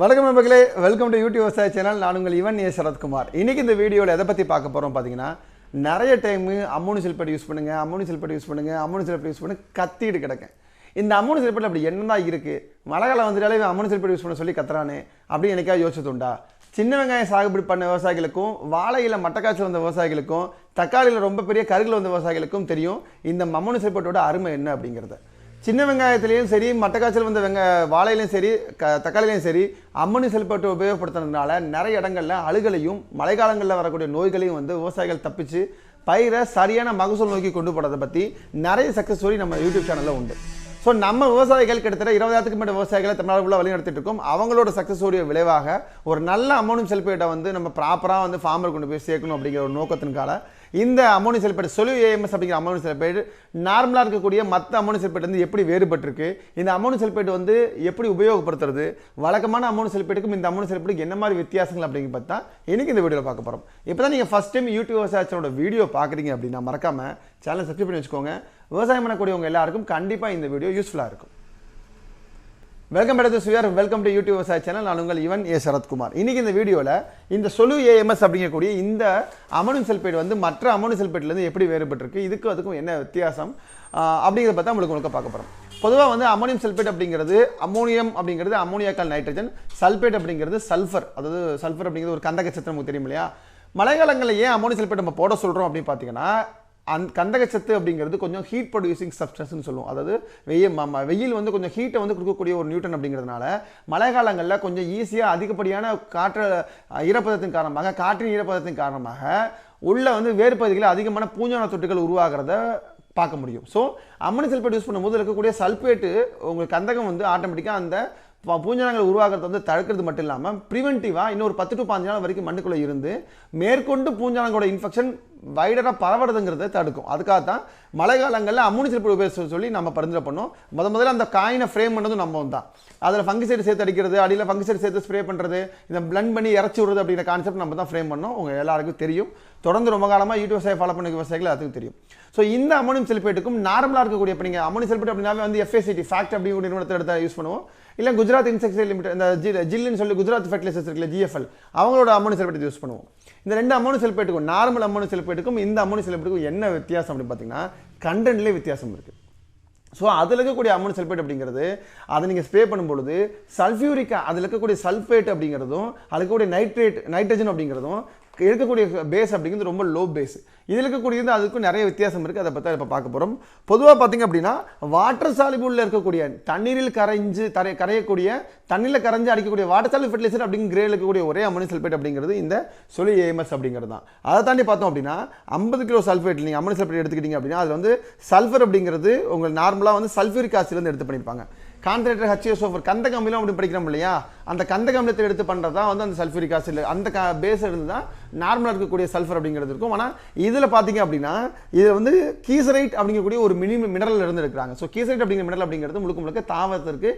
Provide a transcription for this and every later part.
வணக்கம் நண்பர்களே welcome to YouTube விவசாய சேனல் நான் உங்கள் இவன் ஏ. சரத்குமார். இன்னைக்கு இந்த வீடியோவில் எதை பற்றி பார்க்க போகிறோம் பார்த்தீங்கன்னா நிறைய டைமு அம்மோனி செல்பேட் யூஸ் பண்ணுங்க அம்மோனி செல்பேட் யூஸ் பண்ணுங்கள் அம்மோனி செல்பேட் யூஸ் பண்ணி கத்திட்டு கிடக்கேன். இந்த அம்மோனி செல்பேட் அப்படி என்ன தான் இருக்குது மழை காலம் வந்துட்டாலே அம்மோனி செல்பேட் யூஸ் பண்ண சொல்லி கத்துறானே அப்படின்னு எனக்கா யோசிச்சதுண்டா சின்ன வெங்காயம் சாகுபடி பண்ண விவசாயிகளுக்கும் வாழையில் மட்டக்காய்ச்சல் வந்த விவசாயிகளுக்கும் தக்காளியில் ரொம்ப பெரிய கருகில் வந்த விவசாயிகளுக்கும் தெரியும் இந்த அம்மோனி செல்பேட்டோட அருமை என்ன அப்படிங்கிறத. சின்ன வெங்காயத்துலேயும் சரி மட்டக்காய்ச்சல் வந்த வெங்க வாழையிலையும் சரி க தக்காளிலையும் சரி அம்மனி செல்பட்டு உபயோகப்படுத்துறதுனால நிறைய இடங்களில் அழுகலையும் மழைக்காலங்களில் வரக்கூடிய நோய்களையும் வந்து விவசாயிகள் தப்பிச்சு பயிரை சரியான மகசூல் நோக்கி கொண்டு போகிறத பற்றி நிறைய சக்ஸஸ் ஸ்டோரி நம்ம யூடியூப் சேனலில் உண்டு. ஸோ நம்ம விவசாயிகள் கிட்டத்தட்ட இருபதாயிரத்துக்கு மேற்பட்ட விவசாயிகளை தமிழ்நாடு வழி நடத்திட்டு இருக்கோம். அவங்களோட சக்ஸஸ் ஸ்டோரிய விளைவாக ஒரு நல்ல அம்மோனியம் செல்பேட்டை வந்து நம்ம ப்ராப்பராக வந்து ஃபார்மர் கொண்டு போய் சேர்க்கணும் அப்படிங்கிற ஒரு நோக்கத்தின்கால இந்த அமோனியம் செல்பேட் சொல்லு ஏஎம்எஸ் அப்படிங்கிற அமோனியம் செல்பேட் நார்மலாக இருக்கக்கூடிய மற்ற அமோனியம் செல்பேட் வந்து எப்படி வேறுபட்டிருக்கு? இந்த அமோனியம் செல்பேட் வந்து எப்படி உபயோகப்படுத்துறது? வழக்கமான அமோனியம் செல்பேட்டுக்கும் இந்த அமோனியம் செல்பேட்டுக்கு என்ன மாதிரி வித்தியாசங்கள் அப்படிங்க பார்த்தா இன்னைக்கு இந்த வீடியோவில் பார்க்க போகிறோம் இப்போ தான் நீங்கள் ஃபஸ்ட் டைம் யூடியூப் விவசாயத்தோட வீடியோ பார்க்குறீங்க அப்படின்னா மறக்காமல் சேனல் சப்ஸ்கிரைப் பண்ணி வச்சுக்கோங்க. விவசாயம் பண்ணக்கூடியவங்க எல்லாருக்கும் கண்டிப்பாக இந்த வீடியோ யூஸ்ஃபுல்லாக இருக்கும். வெல்கம் பேட் சுயர் வெல்கம் டு யூடியூப் விவசாய சேனல் நான் உங்கள் இவன் ஏ சரத்குமார் இன்றைக்கி இந்த வீடியோவில் இந்த சொலு ஏஎம்எஸ் அப்படிங்கக்கூடிய இந்த அமோனியம் செல்பேட் வந்து மற்ற அமோனியம் செல்பேட்லேருந்து எப்படி வேறுபட்டிருக்கு இதுக்கும் அதுக்கும் என்ன வித்தியாசம் அப்படிங்கிறத பார்த்தா உங்களுக்கு உங்களுக்கு பார்க்க போகிறோம் பொதுவாக வந்து அமோனியம் சல்பேட் அப்படிங்கிறது அமோனியம் அப்படிங்கிறது அமோனியாக்கால் நைட்ரஜன் சல்பேட் அப்படிங்கிறது சல்ஃபர் அதாவது சல்ஃபர் அப்படிங்கிறது ஒரு கந்தக சத்திரம் நமக்கு தெரியும் இல்லையா? மழைக்காலங்களில் ஏன் அமோனியம் சல்பேட் நம்ம போட சொல்கிறோம் அப்படின்னு பார்த்தீங்கன்னா அந் கந்தகச்சத்து அப்படிங்கிறது கொஞ்சம் ஹீட் ப்ரொடியூசிங் சப்ஸ்டன்ஸ்னு சொல்லுவோம். அதாவது வெயில் வெயில் வந்து கொஞ்சம் ஹீட்டை வந்து கொடுக்கக்கூடிய ஒரு நியூட்டன் அப்படிங்கிறதுனால மழை காலங்களில் கொஞ்சம் ஈஸியாக அதிகப்படியான காற்று ஈரப்பதத்தின் காரணமாக காற்றின் ஈரப்பதத்தின் காரணமாக உள்ள வந்து வேறு பகுதிகளில் அதிகமான பூஞ்சான தொட்டுகள் உருவாகிறத பார்க்க முடியும். ஸோ அம்மனி சல்பேட் யூஸ் பண்ணும்போது இருக்கக்கூடிய சல்பேட்டு உங்களுக்கு கந்தகம் வந்து ஆட்டோமேட்டிக்காக அந்த ப- பூஞ்சனங்கள் உருவாகிறத வந்து தடுக்கிறது மட்டும் இல்லாமல் ப்ரிவென்டிவாக இன்னொரு பத்து டு பாஞ்சு நாள் வரைக்கும் மண்ணுக்குள்ளே இருந்து மேற்கொண்டு பூஞ்சனங்களோட இன்ஃபெக்ஷன் வைடராக பரவுறதுங்கிறத தடுக்கும். அதுக்காக தான் மழை காலங்களில் அம்முனி செல்பு உபயோகிச்சு சொல்லி நம்ம பரிந்துரை பண்ணோம். முத முதல்ல அந்த காயினை ஃப்ரேம் பண்ணதும் நம்ம தான். அதில் ஃபங்கிசைடு சேர்த்து அடிக்கிறது அடியில் ஃபங்கிசைடு சேர்த்து ஸ்ப்ரே பண்ணுறது இதை பிளண்ட் பண்ணி இறச்சி விடுறது அப்படிங்கிற கான்செப்ட் நம்ம தான் ஃப்ரேம் பண்ணோம். உங்கள் எல்லாருக்கும் தெரியும். தொடர்ந்து ரொம்ப காலமாக யூடியூப் ஃபாலோ பண்ண விவசாயிகள் அதுக்கு தெரியும். ஸோ இந்த அமோனியம் செல்பேட்டுக்கும் நார்மலாக இருக்கக்கூடிய இப்போ நீங்கள் அமோனியம் செல்பேட் அப்படின்னாவே வந்து எஃப்எஸ்சிடி ஃபேக்ட் அப்படிங்கிற நிறுவனத்தை எடுத்து யூஸ் பண்ணுவோம். இல்லை குஜராத் இன்செக்டைல் லிமிட் இந்த ஜில்லுன்னு சொல்லி குஜராத் ஃபெர்டிலைசர்ஸ் இருக்குல்ல ஜிஎஃப்எல் அவங்களோட அமோனியம் செல்பேட் யூஸ் பண்ணுவோம். இந்த ரெண்டு அமோனியம் செல்பேட்டுக்கும் நார்மல் அமோனியம் செல்பேட்டுக்கும் இந்த அமோனியம் செல்பேட்டுக்கும் என்ன வித்தியாசம் அப்படின்னு பார்த்தீங்கன்னா கண்டென்ட்லேயே வித்தியாசம் இருக்குது ஸோ அதில் இருக்கக்கூடிய அமௌண்ட் சல்ஃபேட் அப்படிங்கிறது அதை நீங்கள் ஸ்ப்ரே பண்ணும்பொழுது சல்ஃபியூரிக் அதில் இருக்கக்கூடிய சல்ஃபேட் அப்படிங்கிறதும் அதில் இருக்கக்கூடிய நைட்ரேட் நைட்ரஜன் அப்படிங்கிறதும் இருக்கக்கூடிய பேஸ் அப்படிங்கிறது ரொம்ப லோ பேஸ் இதில் இருக்கக்கூடியது அதுக்கும் நிறைய வித்தியாசம் இருக்குது அதை பற்றி இப்போ பார்க்க போகிறோம் பொதுவாக பார்த்தீங்க அப்படின்னா வாட்டர் சாலிபுளில் இருக்கக்கூடிய தண்ணீரில் கரைஞ்சு தரை கரையக்கூடிய தண்ணியில் கரைஞ்சு அடிக்கக்கூடிய வாட்டர் சாலிபு ஃபெர்டிலைசர் அப்படிங்கிற கிரேடில் இருக்கக்கூடிய ஒரே அமோனியம் சல்ஃபேட் அப்படிங்கிறது இந்த சொல்லி ஏஎம்எஸ் அப்படிங்கிறது தான் அதை தாண்டி பார்த்தோம் அப்படின்னா ஐம்பது கிலோ சல்ஃபேட் நீங்கள் அமோனியம் சல்ஃபேட் எடுத்துக்கிட்டீங்க அப்படின்னா அதில் வந்து சல்ஃபர் அப்படிங்கிறது உங்களுக்கு நார்மலாக வந்து சல்ஃபியூரிக் ஆசிட்லேருந்து எடுத்து பண்ணியிருப்பாங்க கான்சன்ட்ரேட்டர் ஹச்சிஎஸ்ஓஃபர் கந்த கம்பிலும் அப்படி படிக்கிறோம் இல்லையா? அந்த கந்த கம்பிலத்தை எடுத்து பண்ணுறது தான் வந்து அந்த சல்ஃபூரிக் ஆசிட் அந்த க பேஸ் இருந்து தான் நார்மலாக இருக்கக்கூடிய சல்ஃபர் அப்படிங்கிறது இருக்கும். ஆனால் இதில் பார்த்தீங்க அப்படின்னா இது வந்து கீசரைட் அப்படிங்கக்கூடிய ஒரு மினி மினரல் இருந்து ஸோ கீசரைட் அப்படிங்கிற மினரல் அப்படிங்கிறது முழுக்க முழுக்க தாவரத்திற்கு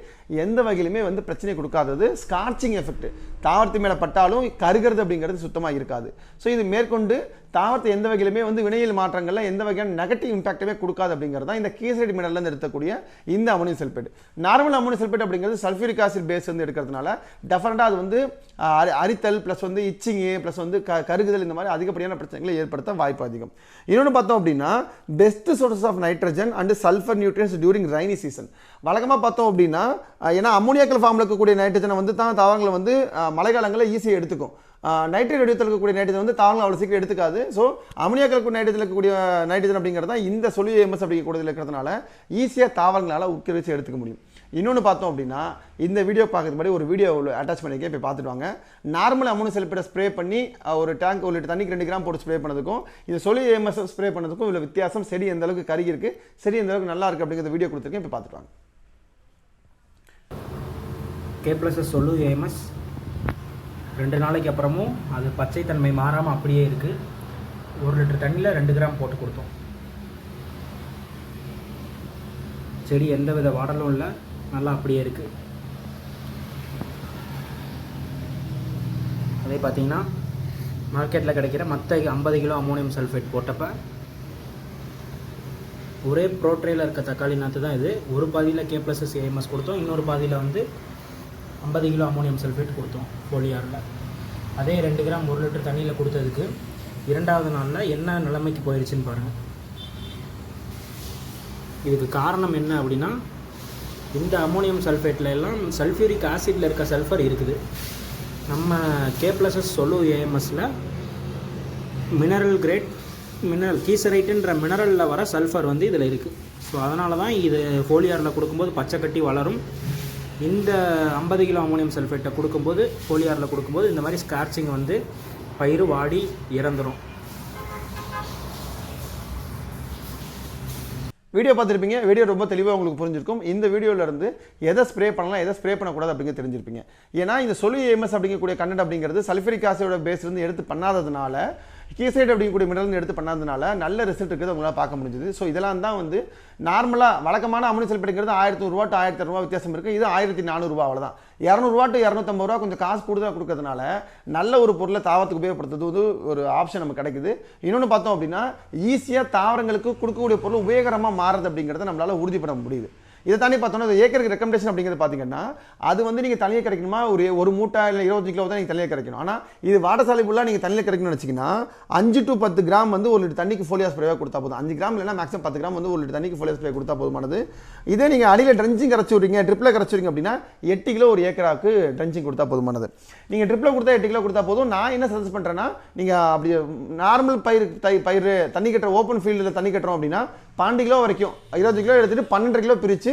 எந்த வகையிலுமே வந்து பிரச்சனை கொடுக்காதது. ஸ்கார்ச்சிங் எஃபெக்ட் தாவரத்து மேலே பட்டாலும் கருகிறது அப்படிங்கிறது சுத்தமாக இருக்காது. ஸோ இது மேற்கொண்டு தாவரத்தை எந்த வகையிலுமே வந்து வினையில் மாற்றங்களில் எந்த வகையான நெகட்டிவ் இம்பாக்டுமே கொடுக்காது அப்படிங்கிறது தான் இந்த கீசரைட் மினரல்லேருந்து எடுக்கக்கூடிய இந்த ammonium sulphate normal ammonium sulphate அப்படிங்கிறது சல்ஃபியூரிக் ஆசிட் பேஸ் வந்து எடுக்கிறதுனால டெஃபரெண்டாக அது வந்து அரி- அரித்தல் ப்ளஸ் வந்து இச்சிங்கு ப்ளஸ் வந்து க கருகுதல் இந்த மாதிரி அதிகப்படியான பிரச்சனைகளை ஏற்படுத்த வாய்ப்பு அதிகம். இன்னொன்று பார்த்தோம் அப்படின்னா best sources of nitrogen and sulphur nutrients during rainy season வழக்கமாக பார்த்தோம் அப்படின்னா ஏன்னா அமோனியாக்கல் ஃபார்மில் இருக்கக்கூடிய நைட்ரஜனை வந்து தான் தாவரங்களை வந்து மழைக்காலங்களில் ஈஸியாக எடுத்துக்கும். நைட்ரேட் வடிவத்தில் இருக்கக்கூடிய நைட்ரஜன் வந்து தாங்களும் அவ்வளோ சீக்கிரம் எடுத்துக்காது. ஸோ அமோனியா கலக்கூடிய நைட்ரஜன் இருக்கக்கூடிய நைட்ரஜன் அப்படிங்கிறது தான் இந்த சொல்லி எம்எஸ் அப்படிங்கக்கூடியதில் இருக்கிறதுனால ஈஸியாக தாவரங்களால் உட்கரிச்சு எடுத்துக்க முடியும். இன்னொன்று பார்த்தோம் அப்படின்னா இந்த வீடியோ பார்க்குறது முன்னாடி ஒரு வீடியோ அட்டாச் பண்ணிக்க போய் பார்த்துட்டு வாங்க. நார்மல் அமோனியம் செல்பேட்டை ஸ்ப்ரே பண்ணி ஒரு டேங்க் ஒரு லிட்டர் தண்ணிக்கு ரெண்டு கிராம் போட்டு ஸ்ப்ரே பண்ணதுக்கும் இது சொல்லி எம்எஸ் ஸ்ப்ரே பண்ணதுக்கும் இதில் வித்தியாசம். செடி எந்த அளவுக்கு கருகி இருக்குது செடி எந்த அளவுக்கு நல்லா இருக்குது அப்படிங்கிற வீடியோ கொடுத்துருக்கேன். இப்போ பார்த்துட்டு வாங்க. கே ப்ளஸ் சொல்லு ஏஎம்எஸ் ரெண்டு நாளைக்கு அப்புறமும் அது பச்சை தன்மை மாறாமல் அப்படியே இருக்குது ஒரு லிட்டர் தண்ணியில் ரெண்டு கிராம் போட்டு கொடுத்தோம். செடி எந்த வித வாடலும் இல்லை. நல்லா அப்படியே இருக்குது அதே பார்த்தீங்கன்னா மார்க்கெட்டில் கிடைக்கிற மற்ற ஐம்பது கிலோ அமோனியம் சல்ஃபேட் போட்டப்ப ஒரே ப்ரோட்ரேயில் இருக்க தக்காளி நாற்று தான் இது. ஒரு பாதியில் கே ப்ளஸஸ் ஏஎம்எஸ் கொடுத்தோம். இன்னொரு பாதியில் வந்து ஐம்பது கிலோ அமோனியம் சல்ஃபேட் கொடுத்தோம் போலியாரில். அதே ரெண்டு கிராம் ஒரு லிட்டர் தண்ணியில் கொடுத்ததுக்கு இரண்டாவது நாளில் என்ன நிலைமைக்கு போயிடுச்சுன்னு பாருங்கள் இதுக்கு காரணம் என்ன அப்படின்னா இந்த அம்மோனியம் சல்ஃபேட்டில் எல்லாம் சல்ஃபியூரிக் ஆசிட்டில் இருக்க சல்ஃபர் இருக்குது. நம்ம கே ப்ளஸஸ் சொல்லு ஏஎம்எஸில் மினரல் கிரேட் மினரல் கீசரைட்டுன்ற மினரலில் வர சல்ஃபர் வந்து இதில் இருக்குது ஸோ அதனால தான் இது ஃபோலியாரில் கொடுக்கும்போது பச்சை கட்டி வளரும். இந்த ஐம்பது கிலோ அமோனியம் சல்ஃபேட்டை கொடுக்கும்போது ஃபோலியாரில் கொடுக்கும்போது இந்த மாதிரி ஸ்கார்ச்சிங் வந்து பயிர் வாடி இறந்துடும் வீடியோ பார்த்துருப்பீங்க. வீடியோ ரொம்ப தெளிவாக உங்களுக்கு புரிஞ்சிருக்கும். இந்த வீடியோவிலேருந்து எதை ஸ்ப்ரே பண்ணலாம் எதை ஸ்ப்ரே பண்ணக்கூடாது அப்படிங்க தெரிஞ்சிருப்பீங்க. ஏன்னா இந்த சொல்லி எம்எஸ் அப்படிங்கக்கூடிய கண்டென்ட் அப்படிங்கிறது சல்ஃபரிக் ஆசிடோட பேஸ்லேருந்து எடுத்து பண்ணாததுனால கீசைட் அப்படிங்கக்கூடிய மினரல் எடுத்து பண்ணாதனால நல்ல ரிசல்ட் இருக்குது உங்களால் பார்க்க முடிஞ்சது. ஸோ இதெல்லாம் தான் வந்து நார்மலாக வழக்கமான அமுனி சல்பேட்டுங்கிறது ஆயிரத்தி நூறுரூவா டு ஆயிரத்தி இரநூறுவா வித்தியாசம் இருக்குது இது ஆயிரத்தி நானூறுரூவா அவ்வளோதான் இரநூறுவா டு இரநூத்தம்பது ரூபா கொஞ்சம் காசு கூடுதலாக கொடுக்கறதுனால நல்ல ஒரு பொருளை தாவரத்துக்கு உபயோகப்படுத்துறது ஒரு ஆப்ஷன் நமக்கு கிடைக்குது. இன்னொன்று பார்த்தோம் அப்படின்னா ஈஸியாக தாவரங்களுக்கு கொடுக்கக்கூடிய பொருள் உபயோகரமாக மாறுது அப்படிங்கிறத நம்மளால் உறுதி பண்ண முடியுது. இதை தாண்டி பார்த்தோம்னா ஏக்கருக்கு ரெக்கமெண்டேஷன் அப்படிங்கிறது பார்த்தீங்கன்னா அது வந்து நீங்கள் தனியாக கிடைக்கணுமா ஒரு ஒரு மூட்டை இல்லை இருபத்தஞ்சு கிலோ தான் நீங்கள் தனியாக கிடைக்கணும் ஆனால் இது வாடசாலை ஃபுல்லாக நீங்கள் தண்ணியில் கிடைக்கணும்னு வச்சிங்கன்னா அஞ்சு டு பத்து கிராம் வந்து ஒரு லிட்டர் தண்ணிக்கு ஃபோலியா ஸ்ப்ரேவாக கொடுத்தா போதும். அஞ்சு கிராம் இல்லைனா மேக்ஸிமம் பத்து கிராம் வந்து ஒரு லிட்டர் தண்ணிக்கு ஃபோலியா ஸ்ப்ரே கொடுத்தா போதுமானது. இதே நீங்கள் அடியில் ட்ரெஞ்சிங் கரைச்சி விட்றீங்க ட்ரிப்பில் கரைச்சி விட்றீங்க அப்படின்னா எட்டு கிலோ ஒரு ஏக்கராவுக்கு ட்ரெஞ்சிங் கொடுத்தா போதுமானது. நீங்கள் ட்ரிப்பில் கொடுத்தா எட்டு கிலோ கொடுத்தா போதும். நான் என்ன சஜஸ்ட் பண்ணுறேன்னா நீங்கள் அப்படி நார்மல் பயிர் தை பயிர் தண்ணி கட்டுற ஓப்பன் ஃபீல்டில் தண்ணி கட்டுறோம் அப்படின்னா பன்னெண்டு கிலோ வரைக்கும் இருபது கிலோ எடுத்துகிட்டு பன்னெண்டு கிலோ பிரித்து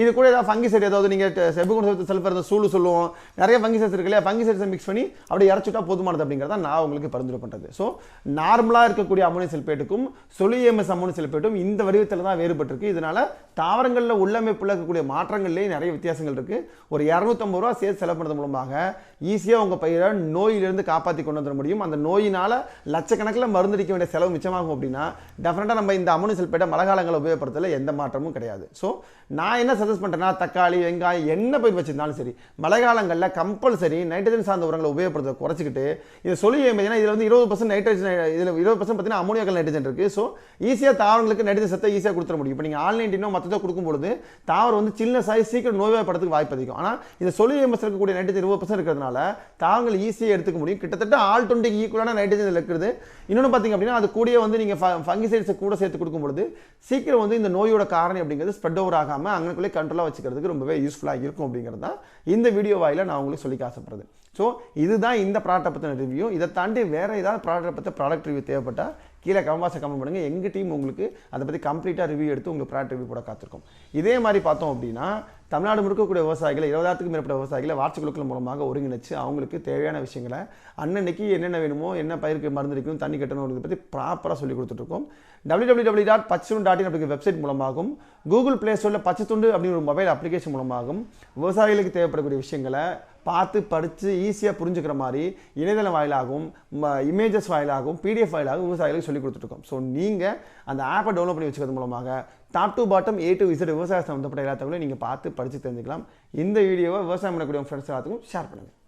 இது கூட ஏதாவது ஃபங்கிசைட் ஏதாவது நீங்கள் செபுகுண செல்ஃபர் இந்த சூழு சொல்லுவோம். நிறைய ஃபங்கிசைட்ஸ் இருக்கு இல்லையா? ஃபங்கிசைட்ஸை மிக்ஸ் பண்ணி அப்படியே இறச்சுட்டா போதுமானது அப்படிங்கிறத நான் உங்களுக்கு பரிந்துரை பண்ணுறது ஸோ நார்மலாக இருக்கக்கூடிய அமோனியம் செல்பேட்டுக்கும் சொலியமஸ் அமோனியம் செல்பேட்டும் இந்த வடிவத்தில் தான் வேறுபட்டிருக்கு. இதனால் தாவரங்களில் உள்ளமைப்பில் இருக்கக்கூடிய மாற்றங்கள்லேயே நிறைய வித்தியாசங்கள் இருக்குது ஒரு இரநூத்தம்பது ரூபா சேர்த்து செலவு பண்ணுறது மூலமாக ஈஸியாக உங்கள் பயிரை நோயிலிருந்து காப்பாற்றி கொண்டு வந்துட முடியும். அந்த நோயினால் லட்சக்கணக்கில் மருந்தடிக்க வேண்டிய செலவு மிச்சமாகும் அப்படின்னா டெஃபினட்டாக நம்ம இந்த அமோனியம் செல்பேட்டை மழை காலங்களில் உபயோகப்படுத்தல எந்த மாற்றமும் கிடையாது. ஸோ நான் என்ன சஜஸ்ட் பண்ணுறேன்னா தக்காளி வெங்காயம் என்ன பயிர் வச்சிருந்தாலும் சரி மழை காலங்களில் கம்பல்சரி நைட்ரஜன் சார்ந்த உரங்களை உபயோகப்படுத்த குறைச்சிக்கிட்டு இதை சொல்லி பார்த்தீங்கன்னா இதில் வந்து இருபது பர்சன்ட் நைட்ரஜன் இதில் இருபது பர்சன்ட் பார்த்தீங்கன்னா அமோனியாக்கல் நைட்ரஜன் இருக்குது ஸோ ஈஸியாக தாவரங்களுக்கு நைட்ரஜன் சத்தை ஈஸியாக கொடுத்துட முடியும். இப்போ நீங்கள் ஆன்லைன்டினோ மற்றதோ கொடுக்கும்பொழுது தாவரம் வந்து சின்ன சாய் சீக்கிரம் நோய்வாய்ப்படுறதுக்கு வாய்ப்பு அதிகம். ஆனால் இந்த சொல்லி எம்எஸ் இருக்கக்கூடிய நைட்ரஜன் இருபது பர்சன்ட் இருக்கிறதுனால தாவரங்கள் ஈஸியாக எடுத்துக்க முடியும். கிட்டத்தட்ட ஆல் டுவெண்ட்டிக்கு ஈக்குவலான நைட்ரஜன் இருக்கிறது இருக்குது. இன்னொன்று பார்த்தீங்க அப்படின்னா அது கூடயே வந்து நீங்கள் ஃபங்கிசைட்ஸை கூட சேர்த்து கொடுக்கும்பொழுது சீக்கிரம் வந்து இந்த நோயோட காரணம் அப்படிங்கிறது ஸ்ப்ரெட் ஓவர் ஆகாமல் அங்கனுக்குள்ளே கண்ட்ரோலாக வச்சுக்கிறதுக்கு ரொம்பவே யூஸ்ஃபுல்லாக இருக்கும் அப்படிங்கிறது தான் இந்த வீடியோ வாயில நான் உங்களுக்கு சொல்லிக்க ஆசைப்படுறது ஸோ இதுதான் இந்த ப்ராடக்ட்டை பற்றின ரிவ்யூ இதை தாண்டி வேறு ஏதாவது ப்ராடக்ட் பற்றி ப்ராடக்ட் ரிவ்யூ தேவைப்பட்டால் கீழே கமெண்ட்ஸை கமெண்ட் பண்ணுங்கள் எங்கள் டீம் உங்களுக்கு அதை பற்றி கம்ப்ளீட்டாக ரிவ்யூ எடுத்து உங்களுக்கு ப்ராடக்ட் ரிவ்யூ போட காத்திருக்கும். இதே மாதிரி பார்த்தோம் அப்படின்னா தமிழ்நாடு முழுக்கக்கூடிய விவசாயிகளை விவசாயிகள் இருபதாயிரத்துக்கும் மேற்பட்ட விவசாயிகளை வாட்ஸ்அப் குழுக்கள் மூலமாக ஒருங்கிணைச்சு அவங்களுக்கு தேவையான விஷயங்களை அன்னன்னைக்கு என்னென்ன வேணுமோ என்ன பயிருக்கு மருந்துடிக்கணும் தண்ணி கட்டணும் பற்றி ப்ராப்பராக சொல்லி கொடுத்துட்ருக்கோம் டபிள்யூ டபிள்யூ டபிள்யூ டாட் பச்சுண்டு டாட் இன் அப்படிங்கிற வெப்சைட் மூலமாகவும் கூகுள் பிளே ஸ்டோரில் பச்சைத்துண்டு அப்படிங்கிற ஒரு மொபைல் அப்ளிகேஷன் மூலமாகவும் விவசாயிகளுக்கு தேவைப்படக்கூடிய விஷயங்களை பார்த்து படித்து ஈஸியாக புரிஞ்சுக்கிற மாதிரி இணையதளம் வாயிலாகவும் இமேஜஸ் வாயிலாகவும் பிடிஎஃப் வாயிலாகவும் விவசாயிகளுக்கு சொல்லி கொடுத்துருக்கோம் ஸோ நீங்கள் அந்த ஆப்பை டவுன்லோட் பண்ணி வச்சுக்கிறது மூலமாக top to bottom A to visit விவசாய சம்மந்தப்பட்ட எல்லா தகவலையும் நீங்கள் பார்த்து படித்து தெரிஞ்சுக்கலாம். இந்த வீடியோவை விவசாயம் பண்ணக்கூடிய ஃப்ரெண்ட்ஸ் எல்லாத்துக்கும் ஷேர் பண்ணுங்கள்